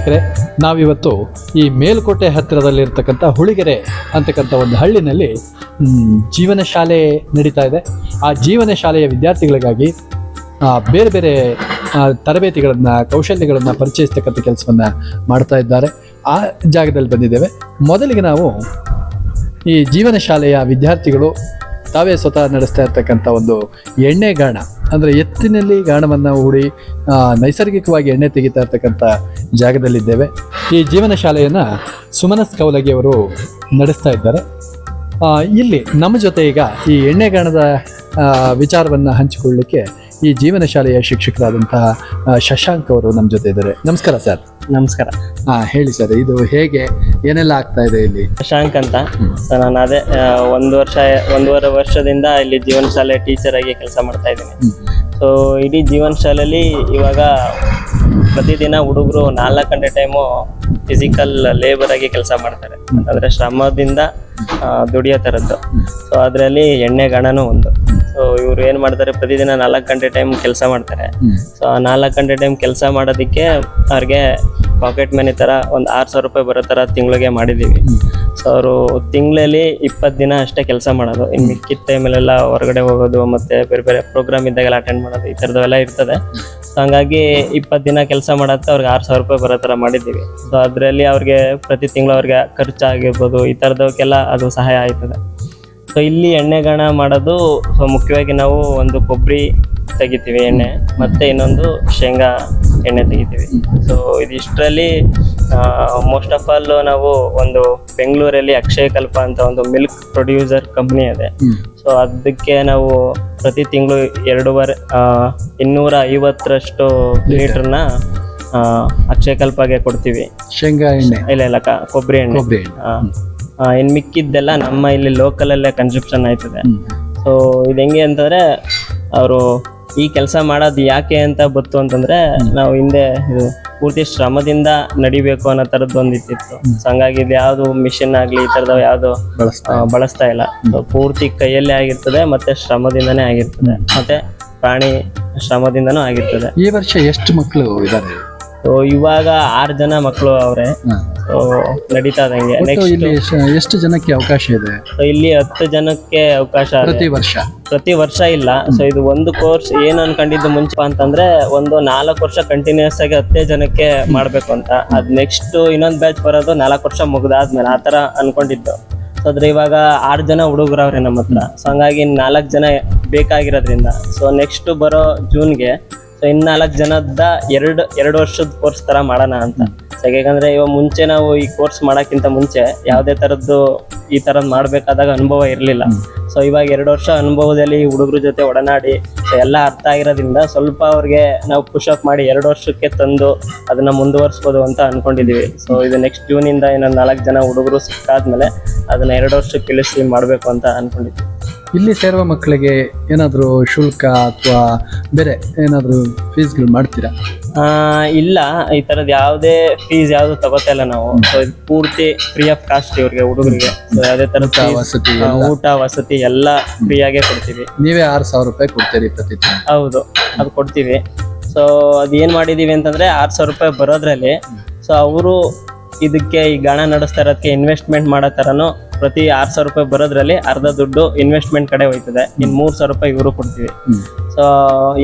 ವೀಕ್ಷಕರೇ, ನಾವಿವತ್ತು ಈ ಮೇಲ್ಕೋಟೆ ಹತ್ತಿರದಲ್ಲಿರ್ತಕ್ಕಂಥ ಹುಳಿಗೆರೆ ಅಂತಕ್ಕಂಥ ಒಂದು ಹಳ್ಳಿನಲ್ಲಿ ಜೀವನ ಶಾಲೆ ನಡೀತಾ ಇದೆ. ಆ ಜೀವನ ಶಾಲೆಯ ವಿದ್ಯಾರ್ಥಿಗಳಿಗಾಗಿ ಬೇರೆ ಬೇರೆ ತರಬೇತಿಗಳನ್ನು, ಕೌಶಲ್ಯಗಳನ್ನು ಪರಿಚಯಿಸ್ತಕ್ಕಂಥ ಕೆಲಸವನ್ನು ಮಾಡ್ತಾ ಇದ್ದಾರೆ. ಆ ಜಾಗದಲ್ಲಿ ಬಂದಿದ್ದೇವೆ. ಮೊದಲಿಗೆ ನಾವು ಈ ಜೀವನ ಶಾಲೆಯ ವಿದ್ಯಾರ್ಥಿಗಳು ತಾವೇ ಸ್ವತಃ ನಡೆಸ್ತಾ ಇರ್ತಕ್ಕಂಥ ಒಂದು ಎಣ್ಣೆ ಗಾಣ ಅಂದರೆ ಎತ್ತಿನಲ್ಲಿ ಗಾಣವನ್ನು ಹೂಡಿ ನೈಸರ್ಗಿಕವಾಗಿ ಎಣ್ಣೆ ತೆಗಿತಾ ಇರ್ತಕ್ಕಂಥ ಜಾಗದಲ್ಲಿದ್ದೇವೆ. ಈ ಜೀವನ ಶಾಲೆಯನ್ನು ಸುಮನಸ್ ಕೌಲಗಿ ಅವರು ನಡೆಸ್ತಾ ಇದ್ದಾರೆ. ಇಲ್ಲಿ ನಮ್ಮ ಜೊತೆ ಈಗ ಈ ಎಣ್ಣೆಗಾಣದ ವಿಚಾರವನ್ನು ಹಂಚಿಕೊಳ್ಳಲಿಕ್ಕೆ ಈ ಜೀವನ ಶಾಲೆಯ ಶಿಕ್ಷಕರಾದಂತಹ ಶಶಾಂಕ್ ಅವರು ನಮ್ಮ ಜೊತೆ ಇದ್ದಾರೆ. ನಮಸ್ಕಾರ ಸರ್. ನಮಸ್ಕಾರ. ಹಾ ಹೇಳಿ ಸರ್ ಇದು ಹೇಗೆ ಏನೆಲ್ಲ ಆಗ್ತಾ ಇದೆ ಇಲ್ಲಿ? ಶಶಾಂಕ್ ಅಂತ. ಸೊ ನಾನು ಅದೇ ಒಂದು ವರ್ಷ ಒಂದೂವರೆ ವರ್ಷದಿಂದ ಇಲ್ಲಿ ಜೀವನ ಶಾಲೆ ಟೀಚರ್ ಆಗಿ ಕೆಲಸ ಮಾಡ್ತಾ ಇದ್ದೀನಿ. ಸೊ ಇಡೀ ಜೀವನ ಶಾಲೆಯಲ್ಲಿ ಇವಾಗ ಪ್ರತಿದಿನ ಹುಡುಗರು ನಾಲ್ಕು ಗಂಟೆ ಟೈಮು ಫಿಸಿಕಲ್ ಲೇಬರ್ ಆಗಿ ಕೆಲಸ ಮಾಡ್ತಾರೆ. ಅಂದರೆ ಶ್ರಮದಿಂದ ದುಡಿಯೋ ಥರದ್ದು ಸೊ ಅದರಲ್ಲಿ ಎಣ್ಣೆ ಗಣನೂ ಒಂದು. ಸೊ ಇವ್ರು ಏನು ಮಾಡ್ತಾರೆ ಪ್ರತಿದಿನ ನಾಲ್ಕು ಗಂಟೆ ಟೈಮ್ ಕೆಲಸ ಮಾಡ್ತಾರೆ. ಸೊ ಆ ನಾಲ್ಕು ಗಂಟೆ ಟೈಮ್ ಕೆಲಸ ಮಾಡೋದಕ್ಕೆ ಅವ್ರಿಗೆ ಪಾಕೆಟ್ ಮನಿ ತರ ಒಂದು ಆರು ಸಾವಿರ ರೂಪಾಯಿ ಬರೋ ತರ ತಿಂಗಳಿಗೆ ಮಾಡಿದೀವಿ. ಸೊ ಅವರು ತಿಂಗಳಲ್ಲಿ ಇಪ್ಪತ್ತು ದಿನ ಅಷ್ಟೇ ಕೆಲಸ ಮಾಡೋದು. ಇನ್ನು ಮಿಕ್ಕಿದ ಟೈಮಲ್ಲೆಲ್ಲ ಹೊರಗಡೆ ಹೋಗೋದು ಮತ್ತೆ ಬೇರೆ ಬೇರೆ ಪ್ರೋಗ್ರಾಮ್ ಇದ್ದಾಗೆಲ್ಲ ಅಟೆಂಡ್ ಮಾಡೋದು ಈ ಥರದವೆಲ್ಲ ಇರ್ತದೆ. ಸೊ ಹಂಗಾಗಿ ಇಪ್ಪತ್ತು ದಿನ ಕೆಲಸ ಮಾಡತ್ತೆ ಅವ್ರಿಗೆ ಆರು ಸಾವಿರ ರೂಪಾಯಿ ಬರೋ ಥರ ಮಾಡಿದ್ದೀವಿ ಸೊ ಅದರಲ್ಲಿ ಅವ್ರಿಗೆ ಪ್ರತಿ ತಿಂಗಳು ಅವ್ರಿಗೆ ಖರ್ಚಾಗಿರ್ಬೋದು ಈ ಥರದವಕ್ಕೆಲ್ಲ ಅದು ಸಹಾಯ ಆಯ್ತದೆ. ಸೊ ಇಲ್ಲಿ ಎಣ್ಣೆಗಾಣ ಮಾಡೋದು ಸೊ ಮುಖ್ಯವಾಗಿ ನಾವು ಒಂದು ಕೊಬ್ಬರಿ ತೆಗಿತೀವಿ ಎಣ್ಣೆ ಮತ್ತೆ ಇನ್ನೊಂದು ಶೇಂಗಾ ಎಣ್ಣೆ ತೆಗಿತೀವಿ. ಸೊ ಇದಿಷ್ಟರಲ್ಲಿ ಮೋಸ್ಟ್ ಆಫ್ ಆಲ್ ನಾವು ಒಂದು ಬೆಂಗಳೂರಲ್ಲಿ ಅಕ್ಷಯ ಕಲ್ಪ ಅಂತ ಒಂದು ಮಿಲ್ಕ್ ಪ್ರೊಡ್ಯೂಸರ್ ಕಂಪ್ನಿ ಇದೆ. ಸೊ ಅದಕ್ಕೆ ನಾವು ಪ್ರತಿ ತಿಂಗಳು ಎರಡೂವರೆ ಇನ್ನೂರ ಐವತ್ತರಷ್ಟು ಲೀಟರ್ನ ಅಕ್ಷಯ ಕಲ್ಪಗೆ ಕೊಡ್ತೀವಿ. ಶೇಂಗಾ ಎಣ್ಣೆ. ಇಲ್ಲ ಇಲ್ಲ ಕೊಬ್ಬರಿ ಎಣ್ಣೆ. ಇನ್ ಮಿಕ್ಕಿದ್ದೆಲ್ಲ ನಮ್ಮ ಇಲ್ಲಿ ಲೋಕಲ್ ಅಲ್ಲೇ ಕನ್ಸಪ್ಷನ್ ಆಯ್ತದೆ. ಸೊ ಇದು ಹೆಂಗೆ ಅಂತಂದ್ರೆ ಅವರು ಈ ಕೆಲಸ ಮಾಡೋದು ಯಾಕೆ ಅಂತ ಗೊತ್ತು ಅಂತಂದ್ರೆ ನಾವು ಹಿಂದೆ ಇದು ಪೂರ್ತಿ ಶ್ರಮದಿಂದ ನಡಿಬೇಕು ಅನ್ನೋ ತರದ್ದು ಒಂದ್ ಇತ್ತಿತ್ತು ಸೊ ಹಂಗಾಗಿ ಇದು ಯಾವುದು ಮಿಷಿನ್ ಆಗ್ಲಿ ಈ ತರದ ಯಾವುದು ಬಳಸ್ತಾ ಇಲ್ಲ. ಪೂರ್ತಿ ಕೈಯಲ್ಲೇ ಆಗಿರ್ತದೆ ಮತ್ತೆ ಶ್ರಮದಿಂದನೇ ಆಗಿರ್ತದೆ. ಮತ್ತೆ ಪ್ರಾಣಿ ಶ್ರಮದಿಂದನೂ ಆಗಿರ್ತದೆ. ಈ ವರ್ಷ ಎಷ್ಟು ಮಕ್ಕಳು ಇದ್ದಾರೆ ಸೊ ಇವಾಗ ಆರು ಜನ ಮಕ್ಕಳು ಅವ್ರೆ. ಸೊ ನಡೀತಾ ಇದಂಗೆ ಒಟ್ಟು ನೆಕ್ಸ್ಟ್ ಇಲ್ಲಿ ಎಷ್ಟ್- ಎಷ್ಟು ಜನಕ್ಕೆ ಅವಕಾಶ ಇದೆ? ಸೊ ಇಲ್ಲಿ ಹತ್ತು ಜನಕ್ಕೆ ಅವಕಾಶ ಇದೆ. ಪ್ರತಿ ವರ್ಷ? ಪ್ರತಿ ವರ್ಷ ಇಲ್ಲ. ಸೊ ಇದು ಒಂದು ಕೋರ್ಸ್ ಏನ್ ಅನ್ಕೊಂಡಿದ್ದು ಮುಂಚೆ ಅಂತಂದ್ರೆ ಒಂದು ನಾಲ್ಕು ವರ್ಷ ಕಂಟಿನ್ಯೂಸ್ ಆಗಿ ಹತ್ತೇ ಜನಕ್ಕೆ ಮಾಡ್ಬೇಕು ಅಂತ. ಅದ್ ನೆಕ್ಸ್ಟ್ ಇನ್ನೊಂದ್ ಬ್ಯಾಚ್ ಬರೋದು ನಾಲ್ಕು ವರ್ಷ ಮುಗ್ದಾದ್ಮೇಲೆ ಆ ತರ ಅನ್ಕೊಂಡಿದ್ದು. ಸೊ ಅದ್ರ ಇವಾಗ ಆರು ಜನ ಹುಡುಗರವ್ರೆ ನಮ್ಮ ಹತ್ರ. ಸೊ ಹಂಗಾಗಿ ನಾಲ್ಕು ಜನ ಬೇಕಾಗಿರೋದ್ರಿಂದ. ಸೊ ನೆಕ್ಸ್ಟ್ ಬರೋ ಜೂನ್ಗೆ ಸೊ ಇನ್ನಾಲ್ಕು ಜನದ ಎರಡು ಎರಡು ವರ್ಷದ ಕೋರ್ಸ್ ತರ ಮಾಡೋಣ ಅಂತ. ಸೊ ಯಾಕಂದ್ರೆ ಇವಾಗ ಮುಂಚೆ ನಾವು ಈ ಕೋರ್ಸ್ ಮಾಡೋಕ್ಕಿಂತ ಮುಂಚೆ ಯಾವುದೇ ಥರದ್ದು ಈ ಥರದ್ದು ಮಾಡಬೇಕಾದಾಗ ಅನುಭವ ಇರಲಿಲ್ಲ. ಸೊ ಇವಾಗ ಎರಡು ವರ್ಷ ಅನುಭವದಲ್ಲಿ ಹುಡುಗರ ಜೊತೆ ಒಡನಾಡಿ ಸೊ ಎಲ್ಲ ಅರ್ಥ ಆಗಿರೋದ್ರಿಂದ ಸ್ವಲ್ಪ ಅವ್ರಿಗೆ ನಾವು ಪುಷ್ ಅಪ್ ಮಾಡಿ ಎರಡು ವರ್ಷಕ್ಕೆ ತಂದು ಅದನ್ನ ಮುಂದುವರಿಸ್ಬೋದು ಅಂತ ಅನ್ಕೊಂಡಿದೀವಿ. ಸೊ ಇದು ನೆಕ್ಸ್ಟ್ ಜೂನಿಂದ ಇನ್ನೊಂದು ನಾಲ್ಕು ಜನ ಹುಡುಗರು ಸಿಕ್ಕಾದ್ಮೇಲೆ ಅದನ್ನ ಎರಡು ವರ್ಷಕ್ಕೆ ಇಳಿಸಿ ಮಾಡಬೇಕು ಅಂತ ಅನ್ಕೊಂಡಿದ್ವಿ. ಇಲ್ಲಿ ಸೇರುವ ಮಕ್ಕಳಿಗೆ ಏನಾದರೂ ಶುಲ್ಕ ಅಥವಾ ಬೇರೆ ಏನಾದರೂ ಫೀಸ್ಗಳು ಮಾಡ್ತೀರಾ? ಆ, ಇಲ್ಲ ಈ ಥರದ್ದು ಯಾವುದೇ ಫೀಸ್ ಯಾವುದು ತಗೋತಾ ಇಲ್ಲ ನಾವು. ಸೊ ಇದು ಪೂರ್ತಿ ಫ್ರೀ ಆಫ್ ಕಾಸ್ಟ್ ಇವ್ರಿಗೆ ಹುಡುಗರಿಗೆ. ಸೊ ಯಾವುದೇ ಥರ ಊಟ, ವಸತಿ ಊಟ ವಸತಿ ಎಲ್ಲ ಫ್ರೀಯಾಗೆ ಕೊಡ್ತೀವಿ. ನೀವೇ ಆರು ಸಾವಿರ ರೂಪಾಯಿ ಕೊಡ್ತೀರಿ ಪ್ರತಿ ತಿಂಗಳು ಹೌದು ಅದು ಕೊಡ್ತೀವಿ. ಸೊ ಅದು ಏನು ಮಾಡಿದೀವಿ ಅಂತಂದ್ರೆ ಆರು ಸಾವಿರ ರೂಪಾಯಿ ಬರೋದ್ರಲ್ಲಿ ಸೊ ಅವರು ಇದಕ್ಕೆ ಈ ಗಾಣ ನಡೆಸ್ತಾ ಇರೋದಕ್ಕೆ ಇನ್ವೆಸ್ಟ್ಮೆಂಟ್ ಮಾಡೋ ಥರನು ಪ್ರತಿ ಆರ್ ಸಾವಿರ ರೂಪಾಯಿ ಬರೋದ್ರಲ್ಲಿ ಅರ್ಧ ದುಡ್ಡು ಇನ್ವೆಸ್ಟ್ಮೆಂಟ್ ಕಡೆ ಹೋಯ್ತದೆ. ಇನ್ ಮೂರ್ ಸಾವಿರ ರೂಪಾಯಿ ಇವರು ಕೊಡ್ತೀವಿ. ಸೊ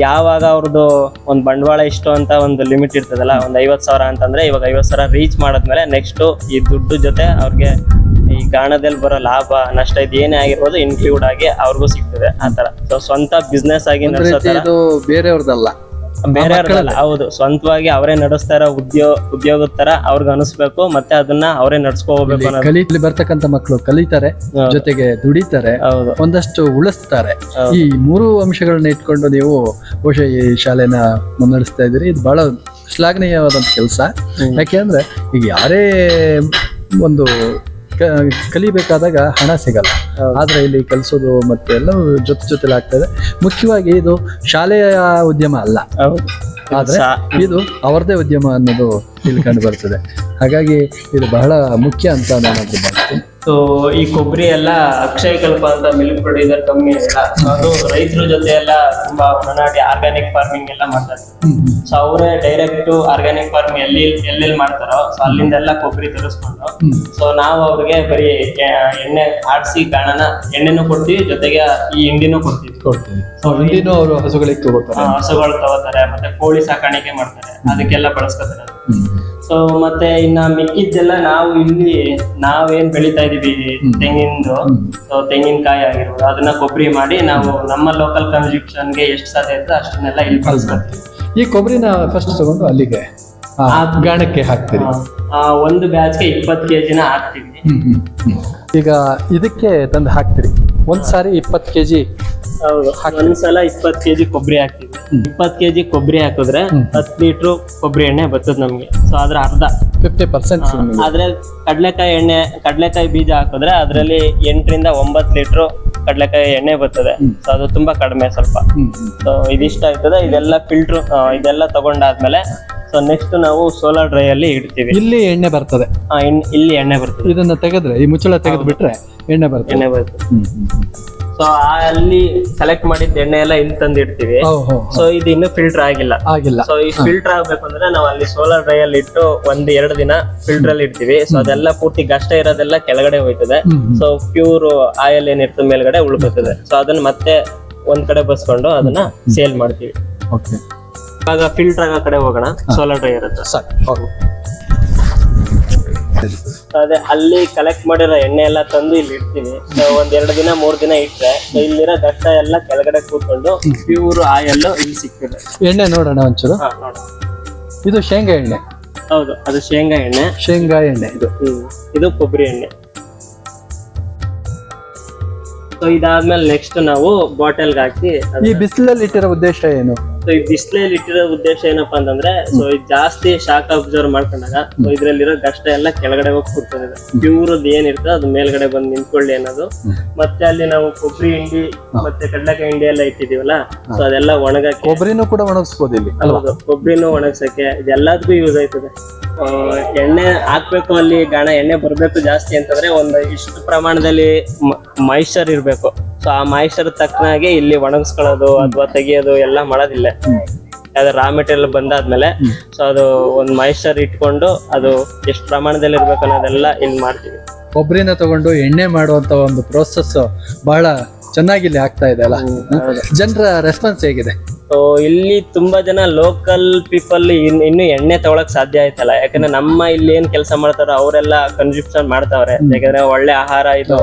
ಯಾವಾಗ ಅವ್ರದ್ದು ಒಂದು ಬಂಡವಾಳ ಇಷ್ಟು ಅಂತ ಒಂದು ಲಿಮಿಟ್ ಇರ್ತದಲ್ಲ ಒಂದು ಐವತ್ತು ಸಾವಿರ ಅಂತಂದ್ರೆ ಇವಾಗ ಐವತ್ ಸಾವಿರ ರೀಚ್ ಮಾಡಿದ್ಮೇಲೆ ನೆಕ್ಸ್ಟ್ ಈ ದುಡ್ಡು ಜೊತೆ ಅವ್ರಿಗೆ ಈ ಗಾಣದಲ್ಲಿ ಬರೋ ಲಾಭ ನಷ್ಟ ಇದು ಏನೇ ಆಗಿರ್ಬೋದು ಇನ್ಕ್ಲೂಡ್ ಆಗಿ ಅವ್ರಿಗೂ ಸಿಗ್ತದೆ ಆತರ ಸೊ ಸ್ವಂತ ಬಿಸ್ನೆಸ್ ಆಗಿ ನಡೆಸೋದು ನಡೆಸೋ ರೀತಿ ಬೇರೆಯವ್ರದ್ದಲ್ಲ ಹೌದು ಸ್ವಂತವಾಗಿ ಅವರೇ ನಡೆಸ್ತಾರ ಉದ್ಯೋಗ ಉದ್ಯೋಗದ ತರ ಅವ್ರಿಗೆ ಅನಿಸ್ಬೇಕು ಮತ್ತೆ ಅದನ್ನ ಅವರೇ ನಡ್ಸ್ಕೊ ಹೋಗ್ಬೇಕು ಬರ್ತಕ್ಕಂತ ಮಕ್ಕಳು ಕಲಿತಾರೆ ಜೊತೆಗೆ ದುಡಿತಾರೆ ಹೌದು. ಒಂದಷ್ಟು ಉಳಿಸ್ತಾರೆ. ಈ ಮೂರು ಅಂಶಗಳನ್ನ ಇಟ್ಕೊಂಡು ನೀವು ಬಹುಶಃ ಈ ಶಾಲೆನ ಮುನ್ನಡೆಸ್ತಾ ಇದ್ದೀರಿ. ಇದು ಬಹಳ ಶ್ಲಾಘನೀಯವಾದಂತ ಕೆಲಸ. ಯಾಕೆಂದ್ರೆ ಈಗ ಯಾರೇ ಒಂದು ಕಲಿಬೇಕಾದಾಗ ಹಣ ಸಿಗಲ್ಲ. ಆದರೆ ಇಲ್ಲಿ ಕಲಿಸೋದು ಮತ್ತೆ ಎಲ್ಲವೂ ಜೊತೆ ಜೊತೆಲಿ ಆಗ್ತದೆ ಮುಖ್ಯವಾಗಿ ಇದು ಶಾಲೆಯ ಉದ್ಯಮ ಅಲ್ಲ. ಆದ್ರೆ ಇದು ಅವರದೇ ಉದ್ಯಮ ಅನ್ನೋದು ಇಲ್ಲಿ ಕಂಡು ಬರ್ತದೆ. ಹಾಗಾಗಿ ಇದು ಬಹಳ ಮುಖ್ಯ ಅಂತ ನಾನು ಭಾವಿಸ್ತೀನಿ ಸೊ ಈ ಕೊಬ್ಬರಿ ಎಲ್ಲ ಅಕ್ಷಯ ಕಲ್ಪ ಅಂತ ಮಿಲ್ಕ್ ಪ್ರೊಡ್ಯೂಸರ್ ಕಮ್ಮಿ ಇಲ್ಲ ಅದು ರೈತರ ಜೊತೆ ಎಲ್ಲ ತುಂಬಾ ಒಡನಾಡಿ ಆರ್ಗ್ಯಾನಿಕ್ ಫಾರ್ಮಿಂಗ್ ಎಲ್ಲ ಮಾಡ್ತಾರೆ. ಸೊ ಅವರೇ ಡೈರೆಕ್ಟ್ ಆರ್ಗ್ಯಾನಿಕ್ ಫಾರ್ಮಿಂಗ್ ಎಲ್ಲಿ ಎಲ್ಲೆಲ್ಲಿ ಮಾಡ್ತಾರೋ ಸೊ ಅಲ್ಲಿಂದೆಲ್ಲ ಕೊಬ್ಬರಿ ತರಿಸ್ಕೊಂಡು ಸೊ ನಾವು ಅವ್ರಿಗೆ ಬರೀ ಎಣ್ಣೆ ಆಡಿಸಿ ಕಾಣನ ಎಣ್ಣೆನೂ ಕೊಡ್ತೀವಿ ಜೊತೆಗೆ ಈ ಹಿಂಡಿನೂ ಕೊಡ್ತೀವಿ. ಕೊಡ್ತೀವಿ. ಅವರು ಹಸುಗಳಿಗೆ ತಗೋತಾರೆ. ಹಸುಗಳು ತಗೋತಾರೆ ಮತ್ತೆ ಕೋಳಿ ಸಾಕಾಣಿಕೆ ಮಾಡ್ತಾರೆ ಅದಕ್ಕೆಲ್ಲ ಬಳಸ್ಕೊತಾರೆ. ಸೊ ಮತ್ತೆ ಇನ್ನ ಮಿಕ್ಕಿದ್ದೆಲ್ಲ ನಾವು ಇಲ್ಲಿ ನಾವೇನ್ ಬೆಳಿತಾ ಇದೀವಿ ತೆಂಗಿನದು ಸೊ ತೆಂಗಿನಕಾಯಿ ಆಗಿರ್ಬೋದು ಅದನ್ನ ಕೊಬ್ಬರಿ ಮಾಡಿ ನಾವು ನಮ್ಮ ಲೋಕಲ್ ಕನ್ಸ್ಯೂಪ್ಷನ್ಗೆ ಎಷ್ಟು ಸಾಧ್ಯ ಇರ್ತದೆ ಅಷ್ಟನ್ನೆಲ್ಲ ಇಲ್ಲಿ ಬಳಸ್ಕೊತೀವಿ ಈ ಕೊಬ್ಬರಿನ ಫಸ್ಟ್ ತಗೊಂಡು ಅಲ್ಲಿಗೆ ಗಾಣಕ್ಕೆ ಹಾಕ್ತೀರಿ. ಒಂದು ಬ್ಯಾಚ್ಗೆ ಇಪ್ಪತ್ತು ಕೆಜಿನ ಹಾಕ್ತೀವಿ. ಹ್ಮ್, ಹ್ಮ್, ಹ್ಮ್. ಈಗ ಇದಕ್ಕೆ ತಂದು ಹಾಕ್ತೀರಿ. ಒಂದ್ ಸಾರಿ ಇಪ್ಪತ್ತು ಕೆಜಿ ಹೌದು. ಒಂದ್ಸಲ ಇಪ್ಪತ್ತು ಕೆಜಿ ಕೊಬ್ಬರಿ ಹಾಕ್ತೀವಿ ಇಪ್ಪತ್ತು ಕೆಜಿ ಕೊಬ್ಬರಿ ಹಾಕಿದ್ರೆ ಹತ್ತು ಲೀಟ್ರು ಕೊಬ್ಬರಿ ಎಣ್ಣೆ ಬರ್ತದೆ ನಮ್ಗೆ. ಸೊ ಅದ್ರ ಅರ್ಧ. ಫಿಫ್ಟಿ ಪರ್ಸೆಂಟ್ ಆದ್ರೆ ಕಡ್ಲೆಕಾಯಿ ಎಣ್ಣೆ ಕಡ್ಲೆಕಾಯಿ ಬೀಜ ಹಾಕಿದ್ರೆ ಅದರಲ್ಲಿ ಎಂಟರಿಂದ ಒಂಬತ್ತು ಲೀಟ್ರು ಕಡ್ಲೆಕಾಯಿ ಎಣ್ಣೆ ಬರ್ತದೆ. ಸೊ ಅದು ತುಂಬಾ ಕಡಿಮೆ ಸ್ವಲ್ಪ. ಸೊ ಇದಿಷ್ಟ ಆಯ್ತದೆ ಇದೆಲ್ಲ ಫಿಲ್ಟರ್ ಇದೆಲ್ಲ ತಗೊಂಡಾದ್ಮೇಲೆ ಸೊ ನೆಕ್ಸ್ಟ್ ನಾವು ಸೋಲಾರ್ ಡ್ರೈ ಅಲ್ಲಿ ಇಡ್ತೀವಿ. ಇಲ್ಲಿ ಎಣ್ಣೆ ಬರ್ತದೆ. ಇಲ್ಲಿ ಎಣ್ಣೆ ಬರ್ತದೆ. ಇದನ್ನ ತೆಗೆದ್ರೆ ಈ ಮುಚ್ಚಳ ತೆಗೆದು ಬಿಟ್ರೆ ಎಣ್ಣೆ ಬರುತ್ತೆ. ಎಣ್ಣೆ ಬರುತ್ತೆ. ಸೊ ಅಲ್ಲಿ ಸೆಲೆಕ್ಟ್ ಮಾಡಿದ ಎಣ್ಣೆ ಎಲ್ಲ ಇಲ್ಲಿ ತಂದಿಡ್ತೀವಿ. ಓ, ಹೋ, ಸೊ ಇದು ಇನ್ನು ಫಿಲ್ಟರ್ ಆಗಿಲ್ಲ. ಆಗಿಲ್ಲ. ಸೊ ಈ ಫಿಲ್ಟರ್ ಆಗ್ಬೇಕು ಅಂದ್ರೆ ನಾವು ಅಲ್ಲಿ ಸೋಲಾರ್ ಡ್ರೈ ಅಲ್ಲಿ ಇಟ್ಟು ಒಂದ್ ಎರಡು ದಿನ ಫಿಲ್ಟರ್ ಅಲ್ಲಿ ಇಡ್ತೀವಿ. ಸೊ ಅದೆಲ್ಲ ಪೂರ್ತಿ ಗಷ್ಟ ಇರೋದೆಲ್ಲ ಕೆಳಗಡೆ ಹೋಯ್ತದೆ. ಸೊ ಪ್ಯೂರ್ ಆಯಿಲ್ ಏನಿರ್ತದೆ ಮೇಲ್ಗಡೆ ಉಳ್ಕೊತದೆ. ಸೊ ಅದನ್ನ ಮತ್ತೆ ಒಂದ್ ಕಡೆ ಬಸ್ಕೊಂಡು ಅದನ್ನ ಸೇಲ್ ಮಾಡ್ತೀವಿ. ಓಕೆ. ಇವಾಗ ಫಿಲ್ಟರ್ ಆಗೋ ಕಡೆ ಹೋಗೋಣ. ಸೋಲಾರ್ ಡ್ರೈ ಇರುತ್ತೆ. ಸಾಕು ಅದೇ ಅಲ್ಲಿ ಕಲೆಕ್ಟ್ ಮಾಡಿರೋ ಎಣ್ಣೆ ಎಲ್ಲ ತಂದು ಇಲ್ಲಿ ಇಡ್ತೀವಿ ಸೊ ಒಂದ್ ಎರಡು ದಿನ ಮೂರ್ ದಿನ ಇಟ್ರೆ ಸೊ ಇಲ್ಲಿರೋ ದಟ್ಟ ಎಲ್ಲ ಕೆಳಗಡೆ ಕೂತ್ಕೊಂಡು ಪ್ಯೂರ್ ಆಯಿಲ್ ಇಲ್ಲಿ ಸಿಗ್ತದೆ ಎಣ್ಣೆ ನೋಡೋಣ ಒಂಚೂರು. ಹಾ ನೋಡಿ ಇದು ಶೇಂಗಾ ಎಣ್ಣೆ. ಹೌದು ಅದು ಶೇಂಗಾ ಎಣ್ಣೆ. ಶೇಂಗಾ ಎಣ್ಣೆ ಇದು. ಹ್ಮ್ ಇದು ಕೊಬ್ಬರಿ ಎಣ್ಣೆ. ಸೊ ಇದಾದ್ಮೇಲೆ ನೆಕ್ಸ್ಟ್ ನಾವು ಬಾಟಲ್ಗೆ ಹಾಕಿ ಈ ಬಿಸಿಲಲ್ಲಿ ಇಟ್ಟಿರೋ ಉದ್ದೇಶ ಏನು? ಸೊ ಈ ಡಿಸ್ಪ್ಲೇಲಿ ಇಟ್ಟಿರೋ ಉದ್ದೇಶ ಏನಪ್ಪಾ ಅಂತಂದ್ರೆ ಸೊ ಇದು ಜಾಸ್ತಿ ಶಾಕ್ ಅಬ್ಸರ್ವ್ ಮಾಡ್ಕೊಂಡಾಗ ಸೊ ಇದ್ರಲ್ಲಿರೋ ಕಷ್ಟ ಎಲ್ಲ ಕೆಳಗಡೆ ಹೋಗಿ ಕೂರ್ತದೆ ಪ್ಯೂರ್ ಏನಿರ್ತದೆ ಅದು ಮೇಲ್ಗಡೆ ಬಂದು ನಿಂತ್ಕೊಳ್ಳಿ ಅನ್ನೋದು. ಮತ್ತೆ ಅಲ್ಲಿ ನಾವು ಕೊಬ್ಬರಿ ಹಿಂಡಿ ಮತ್ತೆ ಕಡಲೆಕಾಯಿ ಹಿಂಡಿ ಎಲ್ಲ ಇಟ್ಟಿದೀವಲ್ಲ ಸೊ ಅದೆಲ್ಲ ಒಣಗಕ್ಕೆ ಕೊಬ್ಬರಿನೂ ಕೂಡ ಒಣಗಿಸ್ಬೋದು ಇಲ್ಲಿ ಹೌದು ಕೊಬ್ಬರಿನೂ ಒಣಗ್ಸಕ್ಕೆ ಇದೆಲ್ಲದಕ್ಕೂ ಯೂಸ್ ಆಯ್ತದೆ. ಎಣ್ಣೆ ಹಾಕ್ಬೇಕು ಅಲ್ಲಿ ಗಾಣ ಎಣ್ಣೆ ಬರ್ಬೇಕು ಜಾಸ್ತಿ ಅಂತಂದ್ರೆ ಒಂದು ಇಷ್ಟು ಪ್ರಮಾಣದಲ್ಲಿ ಮಾಯಿಶ್ಚರ್ ಇರ್ಬೇಕು. ಸೊ ಆ ಮಾಯಿಶ್ಚರ್ ತಕ್ಕನಾಗೆ ಇಲ್ಲಿ ಒಣಗಿಸ್ಕೊಳ್ಳೋದು ಅಥವಾ ತೆಗಿಯೋದು ಎಲ್ಲ ಮಾಡೋದಿಲ್ಲ. ಅದು ರಾ ಮೆಟೀರಿಯಲ್ ಬಂದಾದ್ಮೇಲೆ ಸೊ ಅದು ಒಂದು ಮಾಯಿಶ್ಚರ್ ಇಟ್ಕೊಂಡು ಅದು ಎಷ್ಟು ಪ್ರಮಾಣದಲ್ಲಿ ಇರ್ಬೇಕು ಅನ್ನೋದೆಲ್ಲ ಇಲ್ಲಿ ಮಾಡ್ತೀವಿ. ಕೊಬ್ಬರಿನ ತಗೊಂಡು ಎಣ್ಣೆ ಮಾಡುವಂತ ಒಂದು ಪ್ರೋಸೆಸ್ ಬಹಳ ಚೆನ್ನಾಗಿ ಇಲ್ಲಿ ಆಗ್ತಾ ಇದೆ ಅಲ್ಲ? ಜನರ ರೆಸ್ಪಾನ್ಸ್ ಹೇಗಿದೆ? ಸೊ ಇಲ್ಲಿ ತುಂಬಾ ಜನ ಲೋಕಲ್ ಪೀಪಲ್ ಇನ್ನು ಎಣ್ಣೆ ತಗೊಳಕ್ ಸಾಧ್ಯ ಆಯ್ತಲ್ಲ? ಯಾಕಂದ್ರೆ ನಮ್ಮ ಇಲ್ಲಿ ಏನ್ ಕೆಲಸ ಮಾಡ್ತಾರೋ ಅವರೆಲ್ಲ ಕನ್ಸ್ಯೂಪ್ಷನ್ ಮಾಡ್ತಾವ್ರೆ. ಯಾಕಂದ್ರೆ ಒಳ್ಳೆ ಆಹಾರ ಇದು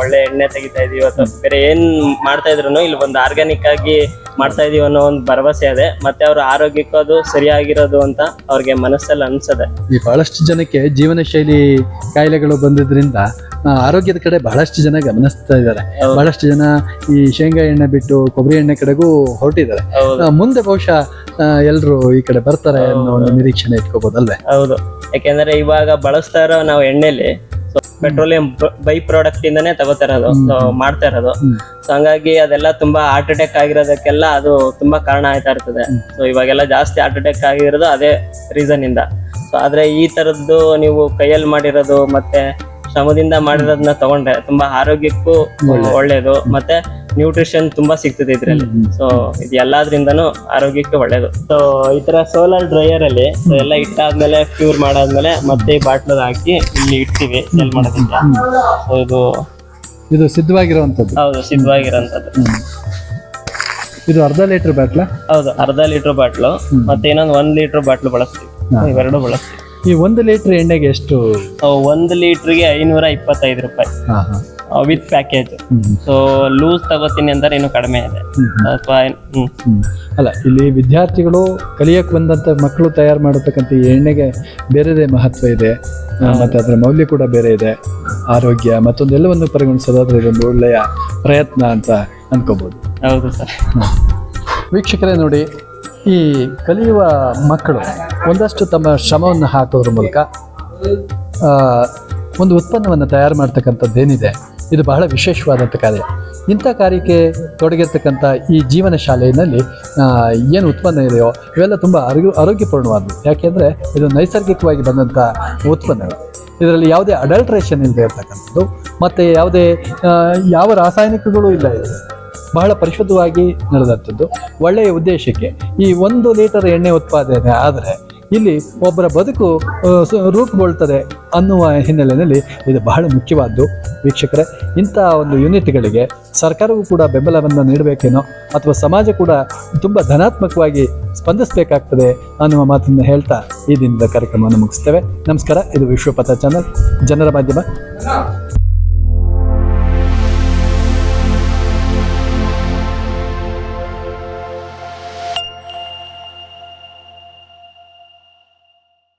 ಒಳ್ಳೆ ಎಣ್ಣೆ ತೆಗಿತಾ ಇದೀವಿ ಅಥವಾ ಬೇರೆ ಏನ್ ಮಾಡ್ತಾ ಇದ್ರು ಇಲ್ಲಿ ಒಂದು ಆರ್ಗ್ಯಾನಿಕ್ ಆಗಿ ಮಾಡ್ತಾ ಇದೀವಿ ಅನ್ನೋ ಒಂದು ಭರವಸೆ ಅದೇ. ಮತ್ತೆ ಅವ್ರ ಆರೋಗ್ಯಕ್ಕೂ ಅದು ಸರಿಯಾಗಿರೋದು ಅಂತ ಅವ್ರಿಗೆ ಮನಸ್ಸಲ್ಲಿ ಅನ್ಸದೆ. ಈ ಬಹಳಷ್ಟು ಜನಕ್ಕೆ ಜೀವನ ಶೈಲಿ ಕಾಯಿಲೆಗಳು ಬಂದಿದ್ರಿಂದ ಆ, ಆರೋಗ್ಯದ ಕಡೆ ಬಹಳಷ್ಟು ಜನ ಗಮನಿಸ್ತಾ ಇದ್ದಾರೆ. ಹೌದು. ಬಹಳಷ್ಟು ಜನ ಈ ಶೇಂಗಾ ಎಣ್ಣೆ ಬಿಟ್ಟು ಕೊಬ್ಬರಿ ಎಣ್ಣೆ ಕಡೆಗೂ ಹೊರಟಿದ್ದಾರೆ. ಹೌದು. ಮುಂದೆ ಬಹುಶಃ ಎಲ್ಲರೂ ಈ ಕಡೆ ಬರ್ತಾರೆ ಅನ್ನೋ ಒಂದು ನಿರೀಕ್ಷಣೆ ಇಟ್ಕೋಬಹುದಲ್ವೇ ಹೌದು. ಯಾಕೆಂದ್ರೆ ಇವಾಗ ಬಳಸ್ತಾ ಇರೋ ನಾವು ಎಣ್ಣೆಲಿ ಪೆಟ್ರೋಲಿಯಂ ಬೈ ಪ್ರಾಡಕ್ಟ್ ಇಂದಾನೆ ತಗೋತಾ ಇರೋದು. ಸೊ ಮಾಡ್ತಾ ಇರೋದು. ಸೊ ಹಂಗಾಗಿ ಅದೆಲ್ಲ ತುಂಬಾ ಹಾರ್ಟ್ ಅಟ್ಯಾಕ್ ಆಗಿರೋದಕ್ಕೆಲ್ಲ ಅದು ತುಂಬಾ ಕಾರಣ ಆಯ್ತಾ ಇರ್ತದೆ. ಸೊ ಇವಾಗೆಲ್ಲ ಜಾಸ್ತಿ ಹಾರ್ಟ್ ಅಟ್ಯಾಕ್ ಆಗಿರೋದು ಅದೇ ರೀಸನ್ ಇಂದ. ಸೊ ಆದ್ರೆ ಈ ತರದ್ದು ನೀವು ಕೈಯಲ್ಲಿ ಮಾಡಿರೋದು ಮತ್ತೆ ಶ್ರಮದಿಂದ ಮಾಡಿರೋದನ್ನ ತಗೊಂಡ್ರೆ ತುಂಬಾ ಆರೋಗ್ಯಕ್ಕೂ ಒಳ್ಳೇದು. ಮತ್ತೆ ನ್ಯೂಟ್ರಿಷನ್ ತುಂಬಾ ಸಿಗ್ತದೆ ಇದ್ರಲ್ಲಿ. ಸೊ ಇದು ಎಲ್ಲಾದ್ರಿಂದನೂ ಆರೋಗ್ಯಕ್ಕೆ ಒಳ್ಳೇದು. ಸೊ ಈ ತರ ಸೋಲಾರ್ ಡ್ರೈಯರ್ ಅಲ್ಲಿ ಎಲ್ಲ ಇಟ್ಟಾದ್ಮೇಲೆ ಪ್ಯೂರ್ ಮಾಡಾದ್ಮೇಲೆ ಮತ್ತೆ ಈ ಹಾಕಿ ಇಲ್ಲಿ ಇಟ್ಟಿವಿ ಸೆಲ್ ಮಾಡೋದಕ್ಕೆ. ಸೊ ಇದು ಇದು ಸಿದ್ಧವಾಗಿರುವಂತದ್ದು ಹೌದು ಸಿದ್ಧವಾಗಿರೋಂಥದ್ದು ಇದು ಅರ್ಧ ಲೀಟರ್ ಬಾಟ್ಲ? ಹೌದು ಅರ್ಧ ಲೀಟರ್ ಬಾಟ್ಲು ಮತ್ತೆ ಇನ್ನೊಂದು ಒಂದ್ ಲೀಟರ್ ಬಾಟ್ಲ್ ಬಳಸ್ತೀವಿ. ಇವೆರಡು ಬಳಸ್ತೀವಿ. ಈ ಒಂದು ಲೀಟರ್ ಎಣ್ಣೆಗೆ ಎಷ್ಟು? ಒಂದು ಲೀಟರ್ಗೆ ಐನೂರ ಇಪ್ಪತ್ತೈದು ರೂಪಾಯಿ. ವಿತ್ ಪ್ಯಾಕೇಜ್ ಸೊ ಲೂಸ್ ತಗೋತೀನಿ ಅಂದ್ರೆ ಇನ್ನು ಕಡಿಮೆ ಇದೆ. ಅಥವಾ. ಅಲ್ಲ ಇಲ್ಲಿ ವಿದ್ಯಾರ್ಥಿಗಳು ಕಲಿಯಕ್ಕೆ ಬಂದಂತ ಮಕ್ಕಳು ತಯಾರು ಮಾಡತಕ್ಕಂಥ ಎಣ್ಣೆಗೆ ಬೇರೆದೇ ಮಹತ್ವ ಇದೆ. ಮತ್ತೆ ಅದರ ಮೌಲ್ಯ ಕೂಡ ಬೇರೆ ಇದೆ. ಆರೋಗ್ಯ ಮತ್ತೊಂದೆಲ್ಲವನ್ನು ಪರಿಗಣಿಸೋದಾದ್ರೆ ಇದೊಂದು ಒಳ್ಳೆಯ ಪ್ರಯತ್ನ ಅಂತ ಅನ್ಕೋಬಹುದು ಹೌದು ಸರ್. ವೀಕ್ಷಕರೇ ನೋಡಿ ಈ ಕಲಿಯುವ ಮಕ್ಕಳು ಒಂದಷ್ಟು ತಮ್ಮ ಶ್ರಮವನ್ನು ಹಾಕೋದ್ರ ಮೂಲಕ ಒಂದು ಉತ್ಪನ್ನವನ್ನು ತಯಾರು ಮಾಡ್ತಕ್ಕಂಥದ್ದೇನಿದೆ. ಇದು ಬಹಳ ವಿಶೇಷವಾದಂಥ ಕಾರ್ಯ. ಇಂಥ ಕಾರ್ಯಕ್ಕೆ ತೊಡಗಿರ್ತಕ್ಕಂಥ ಈ ಜೀವನ ಶಾಲೆಯಲ್ಲಿ ಏನು ಉತ್ಪನ್ನ ಇದೆಯೋ ಇವೆಲ್ಲ ತುಂಬ ಆರೋಗ್ಯ ಆರೋಗ್ಯಪೂರ್ಣವಾದವು ಯಾಕೆಂದರೆ ಇದು ನೈಸರ್ಗಿಕವಾಗಿ ಬಂದಂಥ ಉತ್ಪನ್ನಗಳು. ಇದರಲ್ಲಿ ಯಾವುದೇ ಅಡಲ್ಟ್ರೇಷನ್ ಇಲ್ಲದೆ ಇರತಕ್ಕಂಥದ್ದು. ಮತ್ತು ಯಾವುದೇ ಯಾವ ರಾಸಾಯನಿಕಗಳು ಇಲ್ಲ ಇದೆ. ಬಹಳ ಪರಿಶುದ್ಧವಾಗಿ ನಡೆದಂಥದ್ದು. ಒಳ್ಳೆಯ ಉದ್ದೇಶಕ್ಕೆ ಈ ಒಂದು ಲೀಟರ್ ಎಣ್ಣೆ ಉತ್ಪಾದನೆ ಆದರೆ ಇಲ್ಲಿ ಒಬ್ಬರ ಬದುಕು ರೂಪುಗೊಳ್ತದೆ ಅನ್ನುವ ಹಿನ್ನೆಲೆಯಲ್ಲಿ ಇದು ಬಹಳ ಮುಖ್ಯವಾದ್ದು. ವೀಕ್ಷಕರೇ, ಇಂಥ ಒಂದು ಯೂನಿಟ್ಗಳಿಗೆ ಸರ್ಕಾರವೂ ಕೂಡ ಬೆಂಬಲವನ್ನು ನೀಡಬೇಕೇನೋ ಅಥವಾ ಸಮಾಜ ಕೂಡ ತುಂಬ ಧನಾತ್ಮಕವಾಗಿ ಸ್ಪಂದಿಸಬೇಕಾಗ್ತದೆ ಅನ್ನುವ ಮಾತನ್ನು ಹೇಳ್ತಾ ಈ ದಿನದ ಕಾರ್ಯಕ್ರಮವನ್ನು ಮುಗಿಸ್ತೇವೆ. ನಮಸ್ಕಾರ, ಇದು ವಿಶ್ವಪಥ ಚಾನಲ್. ಜನರ ಮಾಧ್ಯಮ.